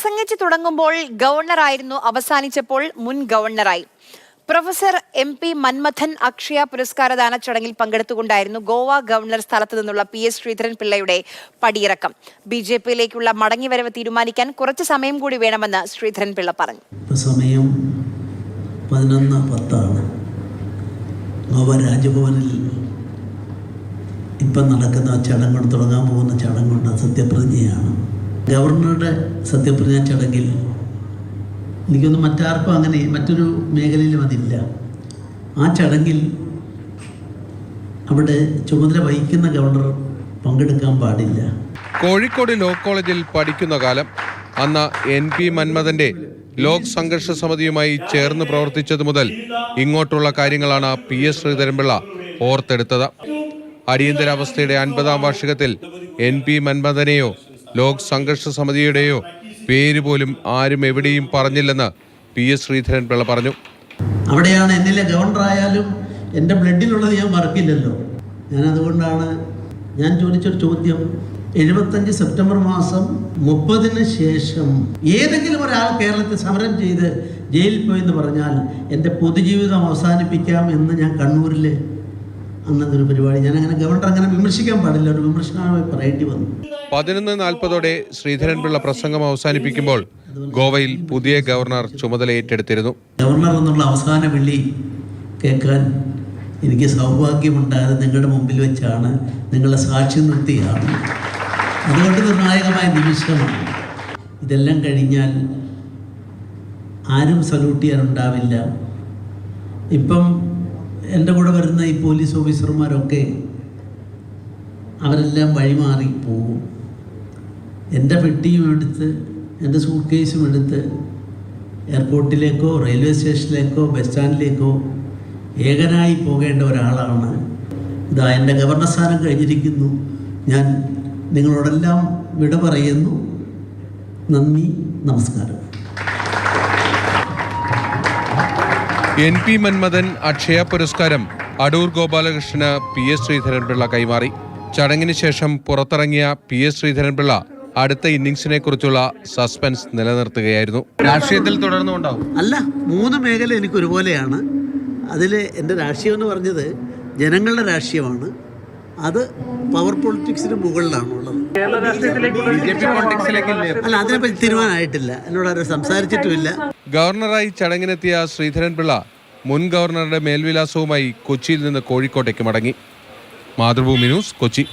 പ്രസംഗിച്ചു തുടങ്ങുമ്പോൾ ഗവർണറായിരുന്നു അവസാനിച്ചപ്പോൾ മുൻ ഗവർണറായി. Professor M P Manmathan Akshaya പുരസ്കാരദാന ചടങ്ങിൽ പങ്കെടുത്തുകൊണ്ടായിരുന്നു ഗോവ ഗവർണർ സ്ഥലത്തു നിന്നുള്ള പി എസ് ശ്രീധരൻ പിള്ളയുടെ പടിയിറക്കം. ബി ജെ പിയിലേക്കുള്ള മടങ്ങിവരവ് തീരുമാനിക്കാൻ കുറച്ച് സമയം കൂടി വേണമെന്ന് ശ്രീധരൻ പിള്ള പറഞ്ഞു. സമയം പതിനൊന്ന് പത്താണ്. ഗോവ രാജഭവനിൽ ഇപ്പം നടക്കുന്ന ചടങ്ങുകൾ തുടങ്ങാൻ പോകുന്ന ചടങ്ങുണ്ട് സത്യപ്രതിജ്ഞയാണ് ഗവർണറുടെ സത്യപ്രതിജ്ഞ ചടങ്ങിൽ എനിക്കൊന്നും മറ്റാർക്കും അങ്ങനെ മറ്റൊരു മേഖലയിലും അതില്ല. ആ ചടങ്ങിൽ അവിടെ ചുമതല വഹിക്കുന്ന ഗവർണർ പങ്കെടുക്കാൻ പാടില്ല. കോഴിക്കോട് ലോ കോളേജിൽ പഠിക്കുന്ന കാലം അന്ന് എൻ പി മന്മഥന്റെ ലോക് സംഘർഷ സമിതിയുമായി ചേർന്ന് പ്രവർത്തിച്ചത് മുതൽ ഇങ്ങോട്ടുള്ള കാര്യങ്ങളാണ് പി എസ് ശ്രീധരൻപിള്ള ഓർത്തെടുത്തത്. അടിയന്തരാവസ്ഥയുടെ അൻപതാം വാർഷികത്തിൽ എൻ പി മന്മഥനെയോ ലോക് സംഘർഷ സമിതിയുടെയോ പേര് പോലും ആരും എവിടെയും പറഞ്ഞില്ലെന്ന് പി എസ് ശ്രീധരൻ പിള്ള പറഞ്ഞു. അവിടെയാണ് എന്നിലെ ഗവർണർ ആയാലും എന്റെ ബ്ലഡിലുള്ളത് ഞാൻ മറക്കില്ലല്ലോ. ഞാൻ അതുകൊണ്ടാണ് ഞാൻ ചോദിച്ചൊരു ചോദ്യം. എഴുപത്തഞ്ച് സെപ്റ്റംബർ മാസം മുപ്പതിന് ശേഷം ഏതെങ്കിലും ഒരാൾ കേരളത്തിൽ സമരം ചെയ്ത് ജയിലിൽ പോയി എന്ന് പറഞ്ഞാൽ എന്റെ പൊതുജീവിതം അവസാനിപ്പിക്കാം എന്ന് ഞാൻ കണ്ണൂരിൽ അന്നത്തെ ഒരു പരിപാടി. ഞാൻ അങ്ങനെ ഗവർണർ അങ്ങനെ വിമർശിക്കാൻ പാടില്ല. ഒരു വിമർശനമായി പറയേണ്ടി വന്നു. പതിനൊന്ന് നാൽപ്പതോടെ ശ്രീധരൻപിള്ള പ്രസംഗം അവസാനിപ്പിക്കുമ്പോൾ ഗോവയിൽ പുതിയ ഗവർണർ ചുമതല ഏറ്റെടുത്തിരുന്നു. ഗവർണർ എന്നുള്ള അവസാന വിളി കേൾക്കാൻ എനിക്ക് സൗഭാഗ്യമുണ്ടായത് നിങ്ങളുടെ മുമ്പിൽ വെച്ചാണ്. നിങ്ങളെ സാക്ഷി നിർത്തിയാണ്. അതുകൊണ്ട് നിർണായകമായ നിമിഷമാണ് ഇതെല്ലാം കഴിഞ്ഞാൽ ആരും സല്യൂട്ട് ചെയ്യാനുണ്ടാവില്ല ഇപ്പം എന്റെ കൂടെ വരുന്ന ഈ പോലീസ് ഓഫീസർമാരൊക്കെ അവരെല്ലാം വഴിമാറി പോകും എന്റെ പെട്ടിയും എടുത്ത് എന്റെ സൂട്ട് കേസും എടുത്ത് എയർപോർട്ടിലേക്കോ റെയിൽവേ സ്റ്റേഷനിലേക്കോ ബസ് സ്റ്റാൻഡിലേക്കോ ഏകനായി പോകേണ്ട ഒരാളാണ്. ഇതാ എന്റെ ഗവർണർ സ്ഥാനം കഴിഞ്ഞിരിക്കുന്നു. ഞാൻ നിങ്ങളോടെല്ലാം വിട പറയുന്നു. നന്ദി നമസ്കാരം. എൻ പി മന്മഥൻ അക്ഷയ പുരസ്കാരം അടൂർ ഗോപാലകൃഷ്ണന് പി എസ് ശ്രീധരൻപിള്ള കൈമാറി. ചടങ്ങിന് ശേഷം പുറത്തിറങ്ങിയ പി എസ് ശ്രീധരൻപിള്ള അടുത്ത ഇന്നിംഗ്സിനെ കുറിച്ചുള്ള സസ്പെൻസ് നിലനിർത്തുകയായിരുന്നു. രാഷ്ട്രീയത്തിൽ തുടർന്നുണ്ടാവും അല്ല മൂന്ന് മേഖല എനിക്ക് ഒരുപോലെയാണ് അതിൽ എന്റെ രാഷ്ട്രീയം എന്ന് പറഞ്ഞത് ജനങ്ങളുടെ രാഷ്ട്രീയമാണ്. അത് പവർ പൊളിറ്റിക്സിന് മുകളിലാണുള്ളത്. അല്ല അതിനെപ്പറ്റി തീരുമാനമായിട്ടില്ല. എന്നോട് ആരും സംസാരിച്ചിട്ടുമില്ല. ഗവർണറായി ചടങ്ങിനെത്തിയ ശ്രീധരൻപിള്ള മുൻ ഗവർണറുടെ മേൽവിലാസവുമായി കൊച്ചിയിൽ നിന്ന് കോഴിക്കോട്ടേക്ക് മടങ്ങി. മാതൃഭൂമി ന്യൂസ് കൊച്ചി.